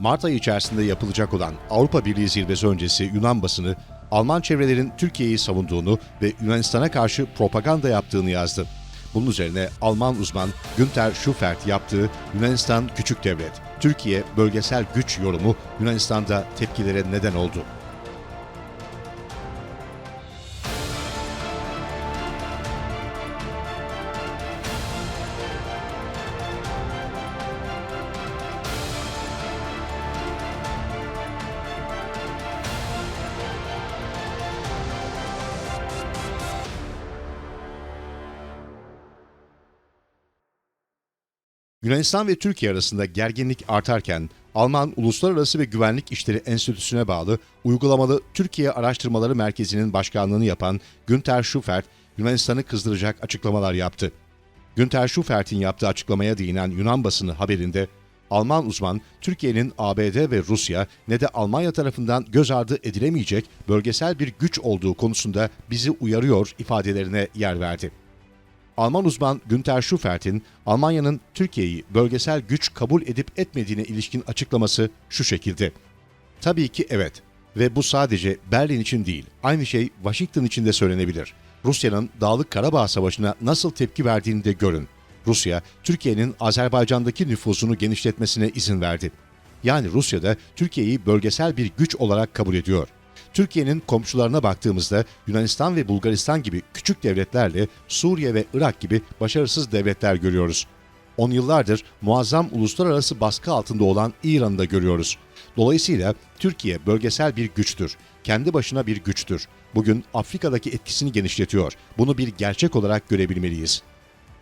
Mart ayı içerisinde yapılacak olan Avrupa Birliği zirvesi öncesi Yunan basını Alman çevrelerin Türkiye'yi savunduğunu ve Yunanistan'a karşı propaganda yaptığını yazdı. Bunun üzerine Alman uzman Günter Schufert yaptığı Yunanistan küçük devlet, Türkiye bölgesel güç yorumu Yunanistan'da tepkilere neden oldu. Yunanistan ve Türkiye arasında gerginlik artarken Alman Uluslararası ve Güvenlik İşleri Enstitüsü'ne bağlı uygulamalı Türkiye Araştırmaları Merkezi'nin başkanlığını yapan Günter Schufert, Yunanistan'ı kızdıracak açıklamalar yaptı. Günter Schufert'in yaptığı açıklamaya değinen Yunan basını haberinde Alman uzman Türkiye'nin ABD ve Rusya ne de Almanya tarafından göz ardı edilemeyecek bölgesel bir güç olduğu konusunda bizi uyarıyor ifadelerine yer verdi. Alman uzman Günter Schufert'in Almanya'nın Türkiye'yi bölgesel güç kabul edip etmediğine ilişkin açıklaması şu şekilde. Tabii ki evet ve bu sadece Berlin için değil, aynı şey Washington için de söylenebilir. Rusya'nın Dağlık Karabağ Savaşı'na nasıl tepki verdiğini de görün. Rusya, Türkiye'nin Azerbaycan'daki nüfuzunu genişletmesine izin verdi. Yani Rusya da Türkiye'yi bölgesel bir güç olarak kabul ediyor. Türkiye'nin komşularına baktığımızda Yunanistan ve Bulgaristan gibi küçük devletlerle Suriye ve Irak gibi başarısız devletler görüyoruz. On yıllardır muazzam uluslararası baskı altında olan İran'ı da görüyoruz. Dolayısıyla Türkiye bölgesel bir güçtür. Kendi başına bir güçtür. Bugün Afrika'daki etkisini genişletiyor. Bunu bir gerçek olarak görebilmeliyiz.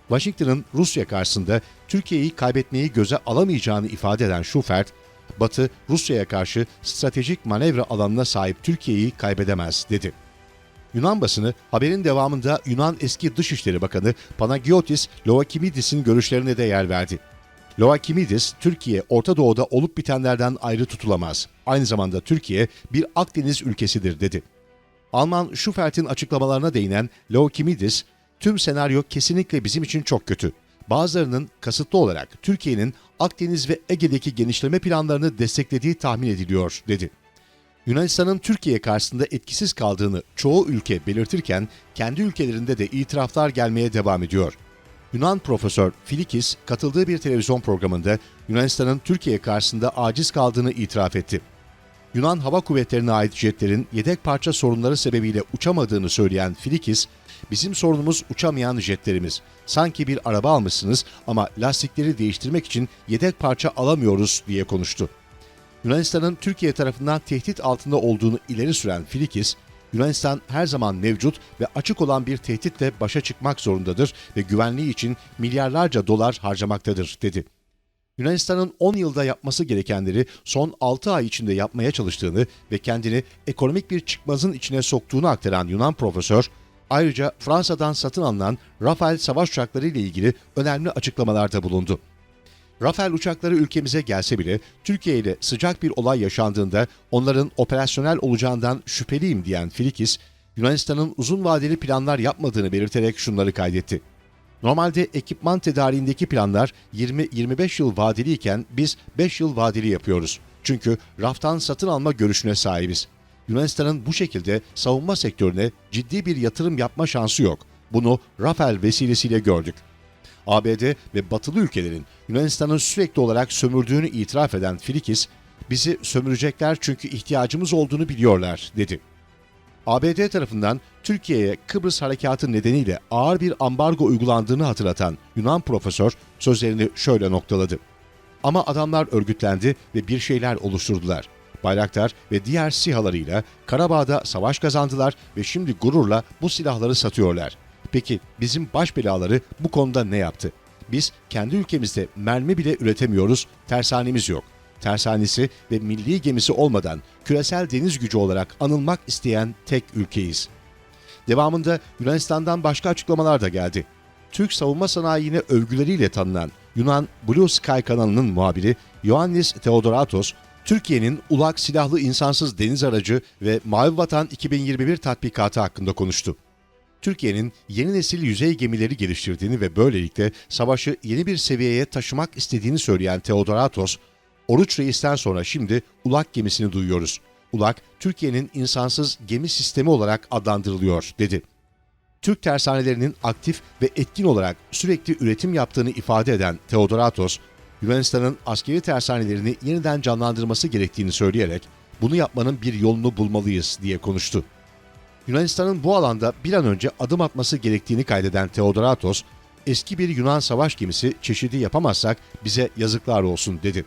Washington'ın Rusya karşısında Türkiye'yi kaybetmeyi göze alamayacağını ifade eden Schufert, Batı Rusya'ya karşı stratejik manevra alanına sahip Türkiye'yi kaybedemez dedi. Yunan basını haberin devamında Yunan eski Dışişleri Bakanı Panagiotis Loakimidis'in görüşlerine de yer verdi. Loakimidis, Türkiye Orta Doğu'da olup bitenlerden ayrı tutulamaz. Aynı zamanda Türkiye bir Akdeniz ülkesidir dedi. Alman Schufert'in açıklamalarına değinen Loakimidis, tüm senaryo kesinlikle bizim için çok kötü. Bazılarının kasıtlı olarak Türkiye'nin Akdeniz ve Ege'deki genişleme planlarını desteklediği tahmin ediliyor, dedi. Yunanistan'ın Türkiye karşısında etkisiz kaldığını çoğu ülke belirtirken kendi ülkelerinde de itiraflar gelmeye devam ediyor. Yunan profesör Filikis katıldığı bir televizyon programında Yunanistan'ın Türkiye karşısında aciz kaldığını itiraf etti. Yunan Hava Kuvvetleri'ne ait jetlerin yedek parça sorunları sebebiyle uçamadığını söyleyen Filikis, bizim sorunumuz uçamayan jetlerimiz. Sanki bir araba almışsınız ama lastikleri değiştirmek için yedek parça alamıyoruz diye konuştu. Yunanistan'ın Türkiye tarafından tehdit altında olduğunu ileri süren Filikis, Yunanistan her zaman mevcut ve açık olan bir tehditle başa çıkmak zorundadır ve güvenliği için milyarlarca dolar harcamaktadır, dedi. Yunanistan'ın 10 yılda yapması gerekenleri son 6 ay içinde yapmaya çalıştığını ve kendini ekonomik bir çıkmazın içine soktuğunu aktaran Yunan profesör, ayrıca Fransa'dan satın alınan Rafael savaş uçakları ile ilgili önemli açıklamalarda bulundu. Rafael uçakları ülkemize gelse bile Türkiye ile sıcak bir olay yaşandığında onların operasyonel olacağından şüpheliyim diyen Filikis, Yunanistan'ın uzun vadeli planlar yapmadığını belirterek şunları kaydetti. Normalde ekipman tedariğindeki planlar 20-25 yıl vadeliyken biz 5 yıl vadeli yapıyoruz. Çünkü raftan satın alma görüşüne sahibiz. Yunanistan'ın bu şekilde savunma sektörüne ciddi bir yatırım yapma şansı yok. Bunu Rafael vesilesiyle gördük. ABD ve batılı ülkelerin Yunanistan'ın sürekli olarak sömürdüğünü itiraf eden Filikis, bizi sömürecekler çünkü ihtiyacımız olduğunu biliyorlar, dedi. ABD tarafından Türkiye'ye Kıbrıs harekatı nedeniyle ağır bir ambargo uygulandığını hatırlatan Yunan profesör sözlerini şöyle noktaladı. Ama adamlar örgütlendi ve bir şeyler oluşturdular. Bayraktar ve diğer sihalarıyla Karabağ'da savaş kazandılar ve şimdi gururla bu silahları satıyorlar. Peki bizim baş belaları bu konuda ne yaptı? Biz kendi ülkemizde mermi bile üretemiyoruz, tersanemiz yok. Tersanesi ve milli gemisi olmadan küresel deniz gücü olarak anılmak isteyen tek ülkeyiz. Devamında Yunanistan'dan başka açıklamalar da geldi. Türk savunma sanayine övgüleriyle tanınan Yunan Blue Sky kanalının muhabiri Ioannis Theodoratos, Türkiye'nin ULAK silahlı insansız deniz aracı ve Mavi Vatan 2021 tatbikatı hakkında konuştu. Türkiye'nin yeni nesil yüzey gemileri geliştirdiğini ve böylelikle savaşı yeni bir seviyeye taşımak istediğini söyleyen Theodoratos, Oruç Reis'ten sonra şimdi Ulak gemisini duyuyoruz. Ulak, Türkiye'nin insansız gemi sistemi olarak adlandırılıyor, dedi. Türk tersanelerinin aktif ve etkin olarak sürekli üretim yaptığını ifade eden Theodoratos, Yunanistan'ın askeri tersanelerini yeniden canlandırması gerektiğini söyleyerek bunu yapmanın bir yolunu bulmalıyız diye konuştu. Yunanistan'ın bu alanda bir an önce adım atması gerektiğini kaydeden Theodoratos, eski bir Yunan savaş gemisi çeşidi yapamazsak bize yazıklar olsun dedi.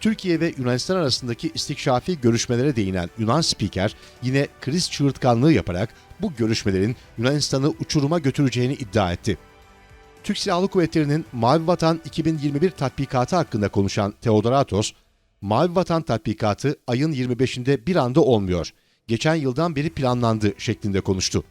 Türkiye ve Yunanistan arasındaki istikşafi görüşmelere değinen Yunan spiker yine kriz çığırtkanlığı yaparak bu görüşmelerin Yunanistan'ı uçuruma götüreceğini iddia etti. Türk Silahlı Kuvvetleri'nin Mavi Vatan 2021 tatbikatı hakkında konuşan Theodoratos, Mavi Vatan tatbikatı ayın 25'inde bir anda olmuyor. Geçen yıldan beri planlandı şeklinde konuştu.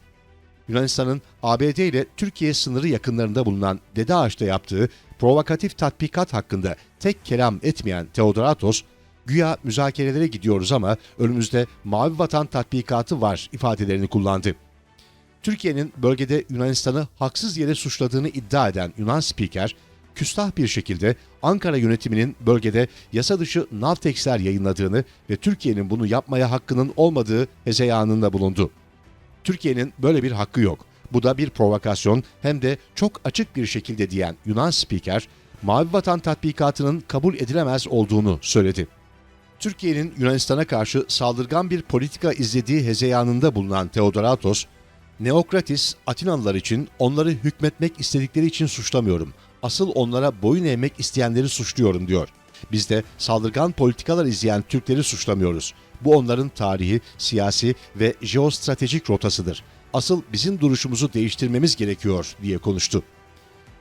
Yunanistan'ın ABD ile Türkiye sınırı yakınlarında bulunan Dede Ağaç'ta yaptığı provokatif tatbikat hakkında tek kelam etmeyen Theodoratos, güya müzakerelere gidiyoruz ama önümüzde Mavi Vatan tatbikatı var ifadelerini kullandı. Türkiye'nin bölgede Yunanistan'ı haksız yere suçladığını iddia eden Yunan spiker, küstah bir şekilde Ankara yönetiminin bölgede yasa dışı Navtex'ler yayınladığını ve Türkiye'nin bunu yapmaya hakkının olmadığı hezeyanında bulundu. Türkiye'nin böyle bir hakkı yok. Bu da bir provokasyon hem de çok açık bir şekilde diyen Yunan spiker, Mavi Vatan tatbikatının kabul edilemez olduğunu söyledi. Türkiye'nin Yunanistan'a karşı saldırgan bir politika izlediği hezeyanında bulunan Theodoratos, Neokratis Atinalılar için onları hükmetmek istedikleri için suçlamıyorum. Asıl onlara boyun eğmek isteyenleri suçluyorum diyor. Biz de saldırgan politikalar izleyen Türkleri suçlamıyoruz. Bu onların tarihi, siyasi ve jeostratejik rotasıdır. Asıl bizim duruşumuzu değiştirmemiz gerekiyor diye konuştu.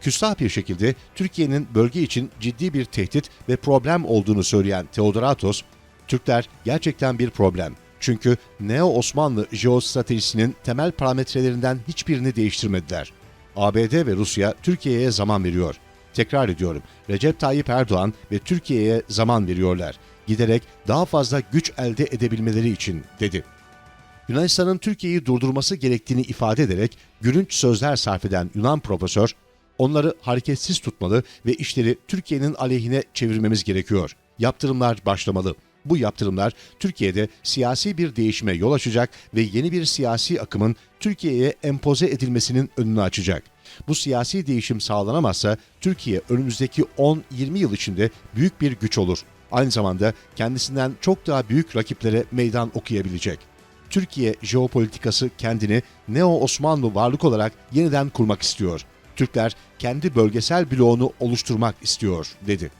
Küstah bir şekilde Türkiye'nin bölge için ciddi bir tehdit ve problem olduğunu söyleyen Theodoratos, Türkler gerçekten bir problem. Çünkü Neo-Osmanlı jeostratejisinin temel parametrelerinden hiçbirini değiştirmediler. ABD ve Rusya Türkiye'ye zaman veriyor. Tekrar ediyorum, Recep Tayyip Erdoğan ve Türkiye'ye zaman veriyorlar. Giderek daha fazla güç elde edebilmeleri için, dedi. Yunanistan'ın Türkiye'yi durdurması gerektiğini ifade ederek gülünç sözler sarf eden Yunan profesör, onları hareketsiz tutmalı ve işleri Türkiye'nin aleyhine çevirmemiz gerekiyor. Yaptırımlar başlamalı. Bu yaptırımlar Türkiye'de siyasi bir değişime yol açacak ve yeni bir siyasi akımın Türkiye'ye empoze edilmesinin önünü açacak. Bu siyasi değişim sağlanamazsa Türkiye önümüzdeki 10-20 yıl içinde büyük bir güç olur. Aynı zamanda kendisinden çok daha büyük rakiplere meydan okuyabilecek. Türkiye jeopolitikası kendini Neo-Osmanlı varlık olarak yeniden kurmak istiyor. Türkler kendi bölgesel bloğunu oluşturmak istiyor, dedi.